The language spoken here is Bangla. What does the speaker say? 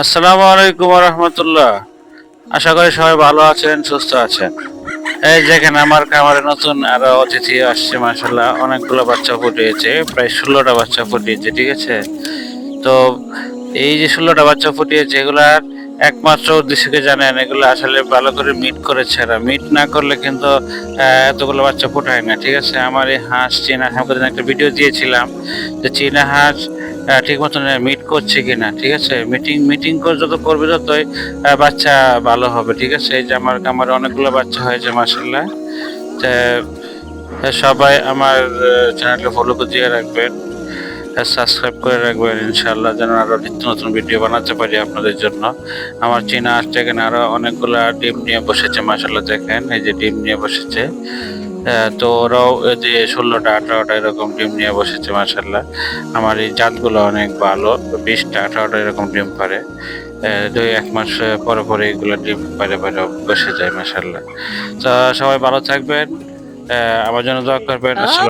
আসসালামু আলাইকুম রহমতুল্লাহ আশা করি সবাই ভালো আছেন, সুস্থ আছেন। এই দেখেন আমার খামারে নতুন আরও অতিথি আসছে মাসাল্লাহ অনেকগুলো বাচ্চা ফুটিয়েছে, প্রায় ষোলোটা বাচ্চা ফুটিয়েছে, ঠিক আছে? তো এই যে ষোলোটা বাচ্চা ফুটিয়েছে এগুলার একমাত্র উদ্দেশ্যকে জানেন, এগুলো আসলে ভালো করে মিট করেছে এরা। মিট না করলে কিন্তু এতগুলো বাচ্চা ফোটায় না, ঠিক আছে? আমার এই হাঁস, চীনা হাঁস একটা ভিডিও দিয়েছিলাম যে চীনা হাঁস ঠিক মতন মিট করছে কিনা, ঠিক আছে? মিটিং মিটিং করে যত করবে ততই বাচ্চা ভালো হবে, ঠিক আছে? এই যে আমার আমার অনেকগুলো বাচ্চা হয়েছে মাসাল্লাহ সবাই আমার চ্যানেলকে ফলো করে দিয়ে রাখবেন সাবস্ক্রাইব করে রাখবেন ইনশাল্লাহ যেন আরও নিত্য নতুন ভিডিও বানাতে পারি আপনাদের জন্য। আমার চীনা আসছে এখানে আরও অনেকগুলা ডিম নিয়ে বসেছে মাসাল্লাহ দেখেন, এই যে ডিম নিয়ে বসেছে। তো ওরাও যে ষোলোটা আঠারোটা এরকম ডিম নিয়ে বসেছে মার্শাল্লাহ আমার এই জাতগুলো অনেক ভালো বিশটা আঠারোটা এরকম ডিম পারে। দুই এক মাস পরে পরে এগুলো ডিম পারে পারে বসে যায় মার্শাল্লাহ তো সবাই ভালো থাকবেন আমার জন্য দোয়া করবেন